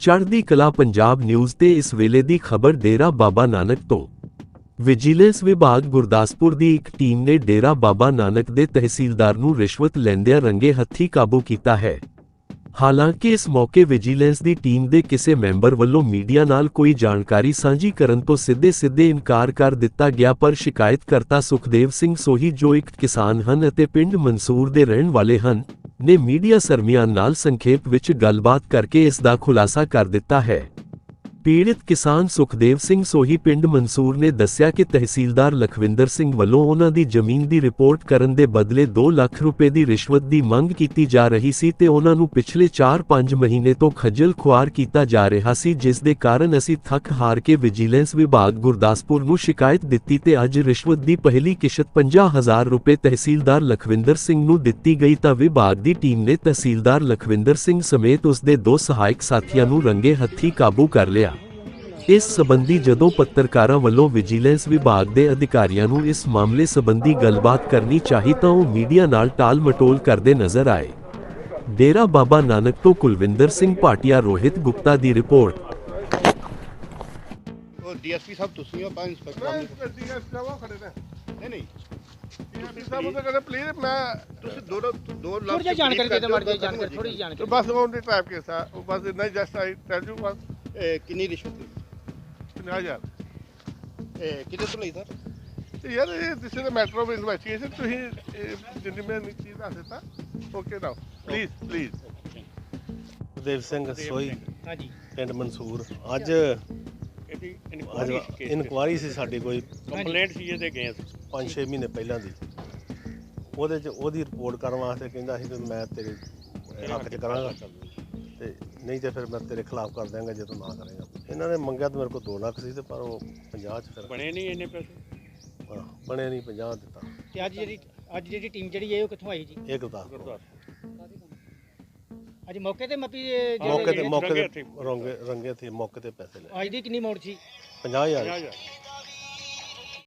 ਚੜ੍ਹਦੀ ਕਲਾ ਪੰਜਾਬ ਨਿਊਜ਼ ਤੇ ਇਸ ਵੇਲੇ ਦੀ ਖਬਰ ਡੇਰਾ ਬਾਬਾ ਨਾਨਕ ਤੋਂ। ਵਿਜੀਲੈਂਸ ਵਿਭਾਗ ਗੁਰਦਾਸਪੁਰ ਦੀ ਇੱਕ ਟੀਮ ਨੇ ਡੇਰਾ ਬਾਬਾ ਨਾਨਕ ਦੇ ਤਹਿਸੀਲਦਾਰ ਨੂੰ ਰਿਸ਼ਵਤ ਲੈਂਦਿਆਂ ਰੰਗੇ ਹੱਥੀ ਕਾਬੂ ਕੀਤਾ ਹੈ। ਹਾਲਾਂਕਿ ਇਸ ਮੌਕੇ ਵਿਜੀਲੈਂਸ ਦੀ ਟੀਮ ਦੇ ਕਿਸੇ ਮੈਂਬਰ ਵੱਲੋਂ ਮੀਡੀਆ ਨਾਲ ਕੋਈ ਜਾਣਕਾਰੀ ਸਾਂਝੀ ਕਰਨ ਤੋਂ ਸਿੱਧੇ-ਸਿੱਧੇ ਇਨਕਾਰ ਕਰ ਦਿੱਤਾ ਗਿਆ ਪਰ ਸ਼ਿਕਾਇਤਕਰਤਾ ਸੁਖਦੇਵ ਸਿੰਘ ਸੋਹੀ ਜੋ ਇੱਕ ਕਿਸਾਨ ਹਨ ਅਤੇ ਪਿੰਡ ਮਨਸੂਰ ਦੇ ਰਹਿਣ ਵਾਲੇ ਹਨ ਨੇ ਮੀਡੀਆ ਸਰਮੀਆਂ ਨਾਲ ਸੰਖੇਪ ਵਿੱਚ ਗੱਲਬਾਤ ਕਰਕੇ ਇਸ ਦਾ ਖੁਲਾਸਾ ਕਰ ਦਿੱਤਾ ਹੈ। ਪੀੜਿਤ ਕਿਸਾਨ ਸੁਖਦੇਵ ਸਿੰਘ ਸੋਹੀ ਪਿੰਡ ਮਨਸੂਰ ਨੇ ਦੱਸਿਆ ਕਿ ਤਹਿਸੀਲਦਾਰ ਲਖਵਿੰਦਰ ਸਿੰਘ ਵੱਲੋਂ ਉਹਨਾਂ ਦੀ ਜ਼ਮੀਨ ਦੀ ਰਿਪੋਰਟ ਕਰਨ ਦੇ ਬਦਲੇ 2 ਲੱਖ ਰੁਪਏ ਦੀ ਰਿਸ਼ਵਤ ਦੀ ਮੰਗ ਕੀਤੀ ਜਾ ਰਹੀ ਸੀ ਤੇ ਉਹਨਾਂ ਨੂੰ ਪਿਛਲੇ 4-5 ਮਹੀਨੇ ਤੋਂ ਖੱਜਲ ਖੁਆਰ ਕੀਤਾ ਜਾ ਰਿਹਾ ਸੀ, ਜਿਸ ਦੇ ਕਾਰਨ ਅਸੀਂ ਥੱਕ ਹਾਰ ਕੇ ਵਿਜੀਲੈਂਸ ਵਿਭਾਗ ਗੁਰਦਾਸਪੁਰ ਨੂੰ ਸ਼ਿਕਾਇਤ ਦਿੱਤੀ ਤੇ ਅੱਜ ਰਿਸ਼ਵਤ ਦੀ ਪਹਿਲੀ ਕਿਸ਼ਤ 50000 ਰੁਪਏ ਤਹਿਸੀਲਦਾਰ ਲਖਵਿੰਦਰ ਸਿੰਘ ਨੂੰ ਦਿੱਤੀ ਗਈ ਤਾਂ ਵਿਭਾਗ ਦੀ ਟੀਮ ਨੇ ਤਹਿਸੀਲਦਾਰ ਲਖਵਿੰਦਰ ਸਿੰਘ ਸਮੇਤ ਉਸ ਦੇ ਦੋ ਸਹਾਇਕ ਸਾਥੀਆਂ ਨੂੰ ਰੰਗੇ ਹੱਥੀ ਕਾਬੂ ਕਰ ਲਿਆ। ਇਸ ਸਬੰਧੀ ਜਦੋਂ ਪੱਤਰਕਾਰਾਂ ਵੱਲੋਂ ਵਿਜੀਲੈਂਸ ਵਿਭਾਗ ਦੇ ਅਧਿਕਾਰੀਆਂ ਨੂੰ ਇਸ ਮਾਮਲੇ ਸੰਬੰਧੀ ਗੱਲਬਾਤ ਕਰਨੀ ਚਾਹੀ ਤਾਂ ਉਹ ਮੀਡੀਆ ਨਾਲ ਟਾਲ ਮਟੋਲ ਕਰਦੇ ਨਜ਼ਰ ਆਏ। ਡੇਰਾ ਬਾਬਾ ਨਾਨਕ ਤੋਂ ਕੁਲਵਿੰਦਰ ਸਿੰਘ ਭਾਟੀਆ ਰੋਹਿਤ ਗੁਪਤਾ ਦੀ ਰਿਪੋਰਟ। ਉਹ ਡੀਐਸਪੀ ਸਾਹਿਬ ਤੁਸੀਂ ਹੋ? ਪੰਜ ਇੰਸਪੈਕਟਰ ਨਹੀਂ ਨਹੀਂ। ਡੀਐਸ ਸਾਹਿਬ ਉਹ ਕਹਿੰਦੇ ਪਲੀਜ਼ ਮੈਂ ਤੁਸੀਂ ਦੋ ਦੋ ਥੋੜੀ ਜਿਹੀ ਜਾਣਕਾਰੀ ਦੇ ਦਿਓ ਮਾੜੀ ਜਿਹੀ ਜਾਣਕਾਰੀ ਥੋੜੀ ਜਾਣਕਾਰੀ। ਬਸ ਉਹ ਟਾਈਪ ਕੇਸ ਆ ਉਹ ਬਸ ਨਹੀਂ ਜਸਟ ਆਈ ਟੈਲ ਯੂ ਬਸ। ਕਿੰਨੀ ਰਿਸ਼ਵਤ? 50000 ਇਹ ਕਿਹਦੇ ਤੋਂ ਲਈ ਸਰ? ਤੇ ਯਾਰ ਇਹ this is a matter of investigation ਤੁਸੀਂ ਜਿੰਨੀ ਮੈਂ ਚੀਜ਼ ਦੱਸ ਦਿੱਤਾ okay now please please Dev Singh Sohi ਹਾਂਜੀ। ਪਿੰਡ ਮਨਸੂਰ। ਅੱਜ ਇਹਦੀ ਅੱਜ ਇਨਕੁਆਰੀ ਸੀ ਇਨਕੁਆਰੀ ਸੀ ਸਾਡੀ ਕੋਈ। ਕੰਪਲੇਂਟ ਸੀ ਇਹਦੇ ਗਏ ਸੀ। 5-6 ਮਹੀਨੇ ਪਹਿਲਾਂ ਦੀ। ਉਹਦੇ ਚ ਉਹਦੀ ਰਿਪੋਰਟ ਕਰਨ ਵਾਸਤੇ ਕਹਿੰਦਾ ਸੀ ਕਿ ਮੈਂ ਤੇਰੇ ਹੱਕ 'ਚ ਕਰਾਂਗਾ। ਤੇ ਨਹੀਂ ਤੇ ਫਿਰ ਮੈਂ ਤੇਰੇ ਖਿਲਾਫ ਕਰ ਦਿਆਂਗਾ ਜੇ ਤੂੰ ਨਾ ਕਰੇਗਾ। ਇਹਨਾਂ ਨੇ ਮੰਗਿਆ ਤਾਂ ਮੇਰੇ ਕੋਲ 2 ਲੱਖ ਸੀ ਤੇ ਪਰ ਉਹ 50 ਚ ਫਿਰ ਬਣੇ ਨਹੀਂ ਇੰਨੇ ਪੈਸੇ? ਹਾਂ, ਬਣੇ ਨਹੀਂ 50 ਦਿੱਤਾ। ਤੇ ਅੱਜ ਜਿਹੜੀ ਅੱਜ ਜਿਹੜੀ ਟੀਮ ਜਿਹੜੀ ਹੈ ਉਹ ਕਿੱਥੋਂ ਆਈ ਜੀ? ਇਹ ਗੁਰਦਾਸਪੁਰ। ਅੱਜ ਮੌਕੇ ਤੇ ਮੱਪੀ ਜਿਹੜੇ- ਮੌਕੇ ਤੇ ਮੌਕੇ ਰੰਗੇ ਤੇ ਹੱਥੀਂ। ਰੰਗੇ ਰੰਗੇ ਤੇ ਮੌਕੇ ਤੇ ਪੈਸੇ ਲੈ। ਅੱਜ ਦੀ ਕਿੰਨੀ ਮੌੜ ਸੀ? 50000 50000